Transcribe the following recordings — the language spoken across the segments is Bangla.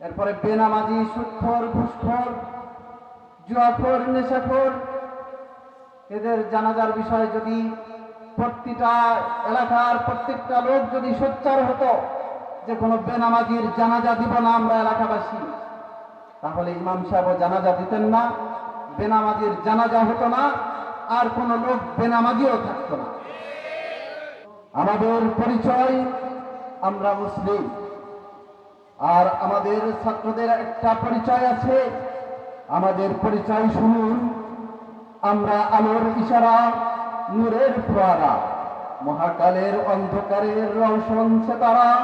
এরপরে বেনামাজি, সুৎখর ঘুষখোর জুয়াখোর, নেশাখোর, এদের জানাজার বিষয়ে যদি প্রতিটা এলাকার প্রত্যেকটা লোক যদি সোচ্চার হতো যে কোনো বেনামাজির জানাজা দিব না আমরা এলাকাবাসী, তাহলে ইমাম সাহেব জানাজা দিতেন না, বেনামাজির জানাজা হতো না, আর কোনো লোক বেনামাজিও থাকতো না। আমাদের পরিচয়, আমরা মুসলিম। আর আমাদের ছাত্রদের একটা পরিচয় আছে। আমাদের পরিচয় শুনুন। আমরা আলোর ইশারা, নূরের ফোয়ারা। মহাকালের অন্ধকারের রওশন তারা।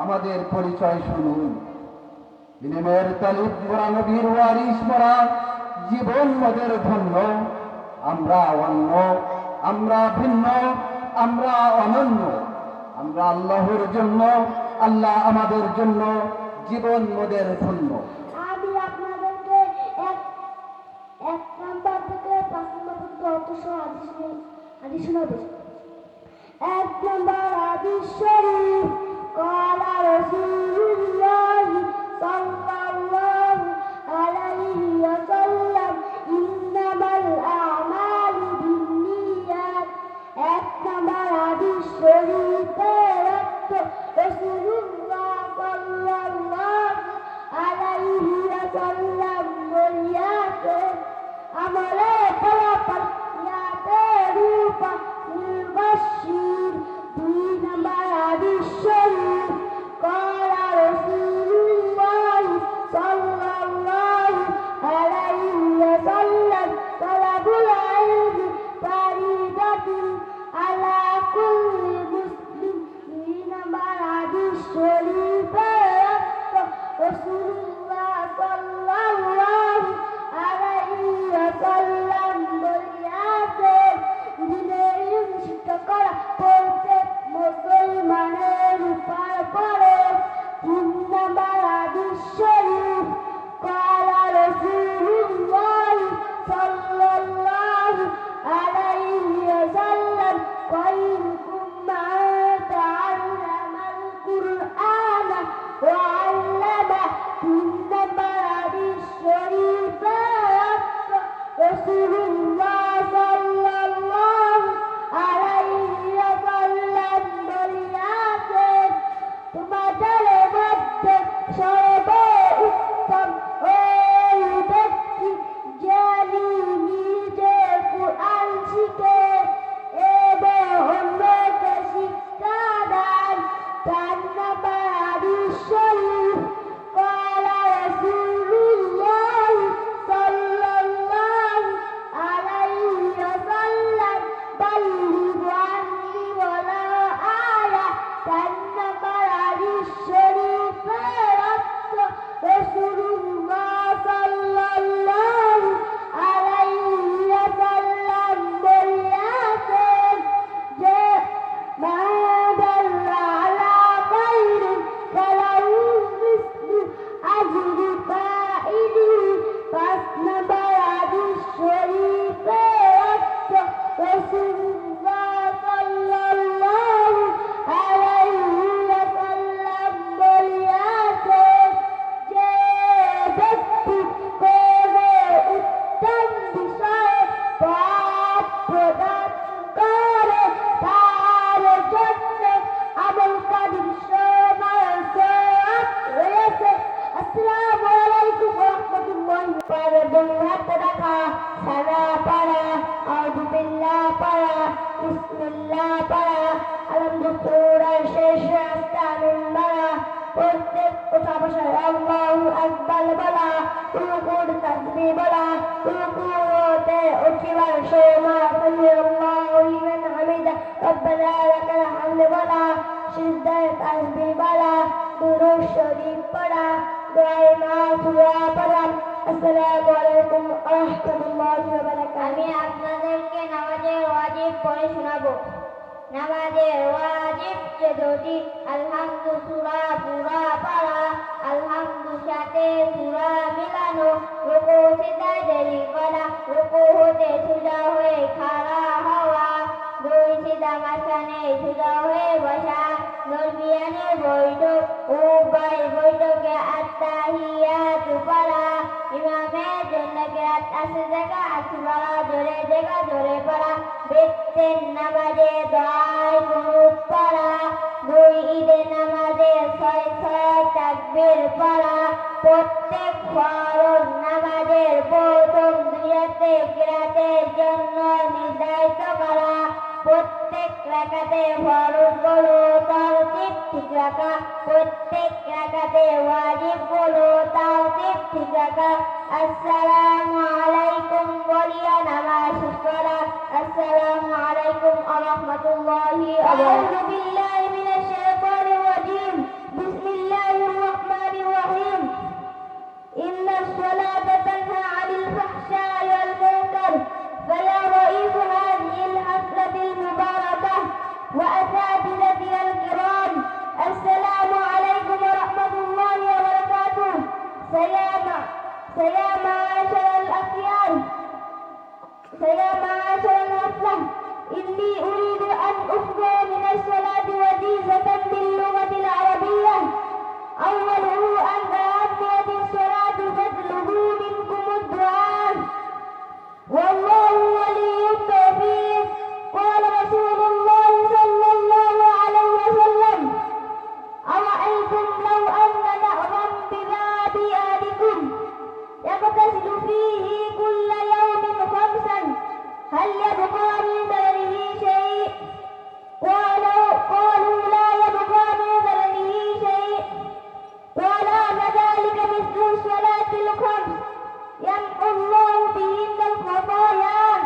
আমাদের পরিচয় শুনুন। ইলিমের তালিব মোরা নবীর ওয়ারিস মোরা, জীবন মোদের ধন্য। আমরা অন্য, আমরা ভিন্ন, আমরা অনন্য। আমরা আল্লাহর জন্য আল্লাহ আমাদের জন্য জীবন মোদের ধন্য। আপনাদেরকে এক নম্বর আদিশ্বরী থেকে এক কলা রসুন শরীফ পড়া দোয়ায়ে মাসুরা পড়া। আসসালামু আলাইকুম ওয়া রাহমাতুল্লাহি ওয়া বারাকাতুহু। আমি আপনাদেরকে নামাজের ওয়াজিব পড়ে শোনাবো। নামাজের ওয়াজিব যে দুটি আলহামদু সূরা পুরা পড়া আলহামদু সাথে সূরা মিলানো, রুকু সিজদায় দেরি হতে সোজা হয়ে খাড়া হওয়া, দুই সিজদা মাঝখানে সোজা হয়ে বসা দরমিয়ানে বৈঠক উভয় বৈঠকে আত্মাহিয়াত পড়া ইমামের জন্য কেরাত আছে জায়গা আছে পড়া জোরে জায়গা জোরে পড়া বেতের নামাজে দয় গুরুত পড়া দুই ঈদের নামাজে ছয় ছয় তাকবীর পড়া প্রত্যেক ফরজ নামাজের প্রথম দুইয়াতে কেরাতের জন্য নির্ধারিত করা প্রত্যেক রাখাতে ফরজগুলো তরতিব ঠিক রাখা প্রত্যেক রাখাতে ওয়াজিবগুলো তরতিব ঠিক রাখা আসসালামু আলাইকুম বলিয়া নামাজ শেষ করা। আসসালামু আলাইকুম ওয়া রাহমাতুল্লাহি। مثل الصلاة الخمس. يمحو الله بهن الخطايا.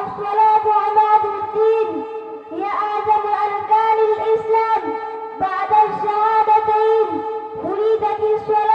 الصلاة عماد الدين. هي أعظم أركان الإسلام. بعد الشهادتين. فريدت الصلاة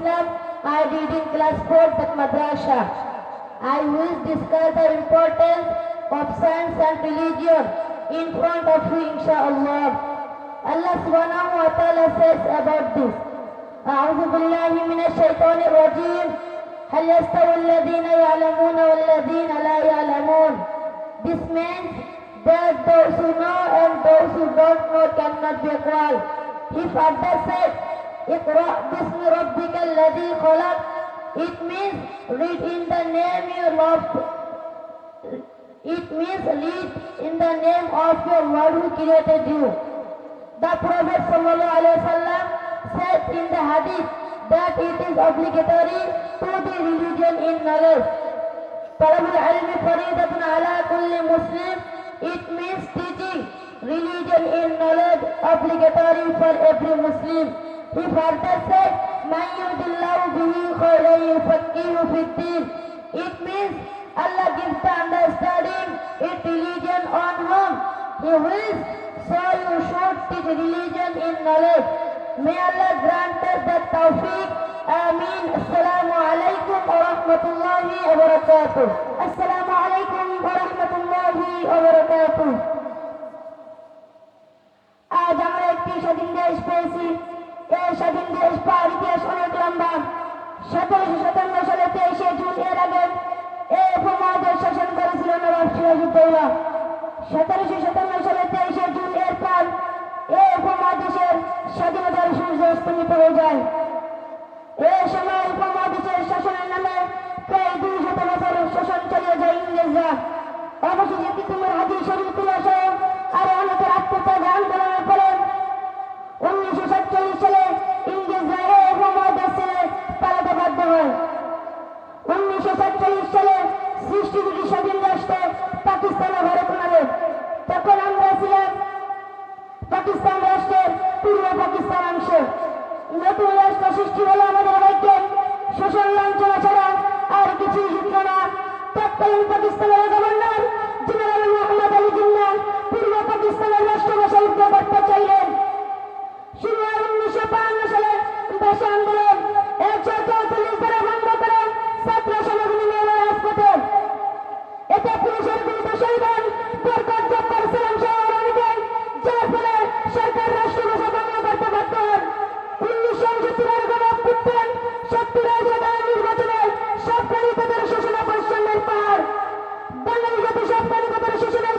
Islam. I read in class 4th at Madrasa. I will discuss the importance of science and religion in front of you, inshallah. Allah subhanahu wa ta'ala says about this. أعوذ بالله من الشيطان الرجيم هل يستوي الذين يعلمون والذين لا يعلمون This means that those who know and those who don't know cannot be equal. He further said, اقرأ باسم ربك الذي خلق It means read in the name you love. It means read in the name of your Lord who created you. The Prophet ﷺ said in the hadith that it is obligatory to be religion in knowledge. طلب العلم فريضة على كل مسلم. It means teaching religion in knowledge obligatory for every Muslim. he His said, It means Allah gives the understanding it religion on whom He wills, so you should teach religion in knowledge. May Allah grant us that tawfiq. Ameen. Assalamu alaikum wa rahmatullahi wa barakatuh. Assalamu alaikum wa rahmatullahi wa barakatuh. আজ আমরা একটি স্বাধীন দেশ পেয়েছি স্বাধীন দেশ ইতিহাস অনেক লম্বা সতেরোশো সাতান্ন সালে তেইশে জুন এর আগে এই উপমহাদেশ শাসন করেছিল নবাব সতেরোশো সালে তেইশে জুন এর পর এই উপমহাদেশের স্বাধীনতার যায়। এই সময় উপমহাদেশের শাসনের নামে প্রায় দুই শত বছর শাসন চালিয়ে যায় ইংরেজরা। অবশেষে তিতুমের হাজির শরীর তুলা সহ আরও অনেকের আত্মত্যাগ আন্দোলনের ফলে উনিশশো সাতচল্লিশ সালে উনিশশো সাতচল্লিশ সালে সৃষ্টি স্বাধীন রাষ্ট্র পাকিস্তান ভারত নামে। তখন আমরা ছিলাম পাকিস্তান রাষ্ট্রের পূর্ব পাকিস্তান অংশে। নতুন রাষ্ট্র সৃষ্টি হলে আমাদের ভাগ্যে। শোষণ লাঞ্ছনা ছাড়া আর কিছুই জুটল না। তৎকালীন পাকিস্তানের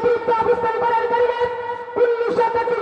বিরুদ্ধে অবস্থান করার কারণে উনিশশো একাত্তর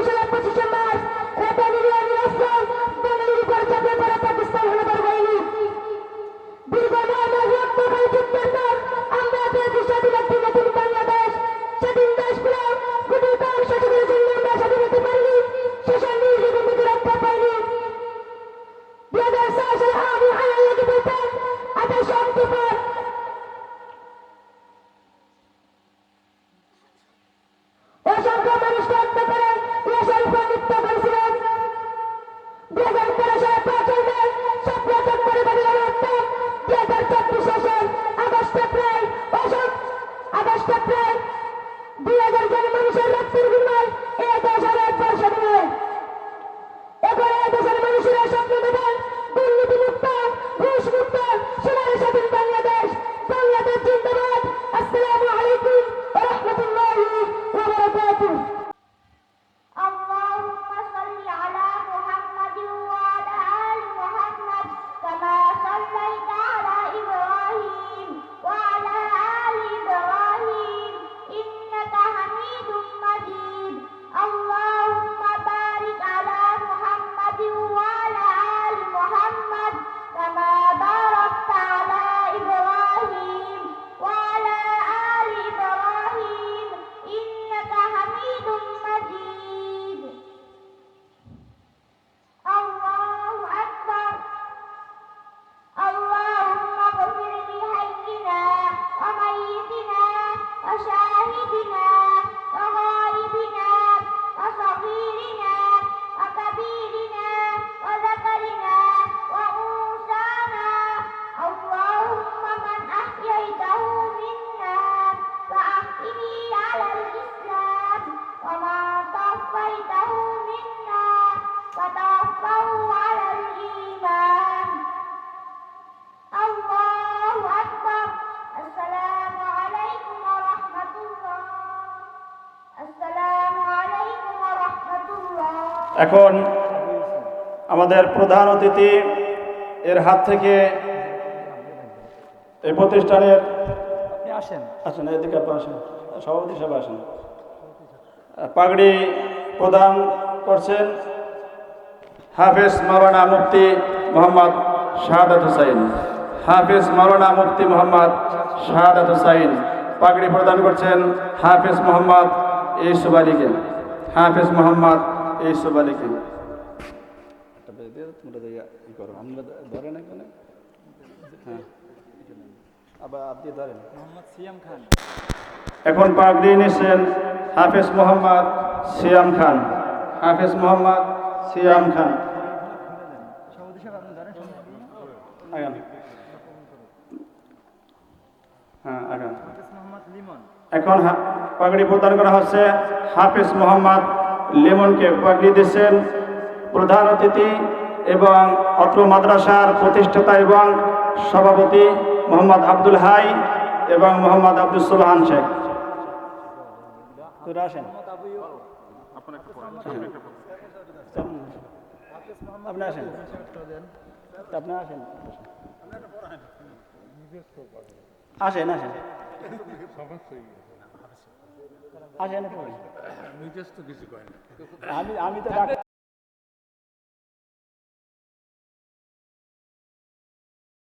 এখন আমাদের প্রধান অতিথি এর হাত থেকে এই প্রতিষ্ঠানের আসেন। আসেন এদিকে আসেন। সভাপতি সাহেব আসেন। পাগড়ি প্রদান করছেন হাফেজ মাওলানা মুফতি মোহাম্মদ শাহাদাত হুসাইন। হাফেজ মাওলানা মুফতি মোহাম্মদ শাহাদাত হুসাইন। পাগড়ি প্রদান করছেন হাফেজ মোহাম্মদ ইউসুফ আলীকে। হাফেজ মোহাম্মদ ইউসুফ আলীকে আমরা ধরেন এখানে? হ্যাঁ। আবার আপনি ধরেন। মোহাম্মদ সিয়াম খান। এখন পাগড়ি নিচ্ছেন হাফেজ মোহাম্মদ সিয়াম খান। হাফেজ মোহাম্মদ সিয়াম খান। আগান। হ্যাঁ আগান। হাফিজ মোহাম্মদ এখন হা- পাগড়ি প্রদান করা হচ্ছে হাফিজ মোহাম্মদ লিমনকে পাগড়ি দিচ্ছেন প্রধান অতিথি এবং অত্র মাদ্রাসার প্রতিষ্ঠাতা এবং সভাপতি মোহাম্মদ আব্দুল হাই এবং মোহাম্মদ আব্দুল সুবহান শেখ। আসেন। আসেন। আপনি আসেন। আমি আমি তো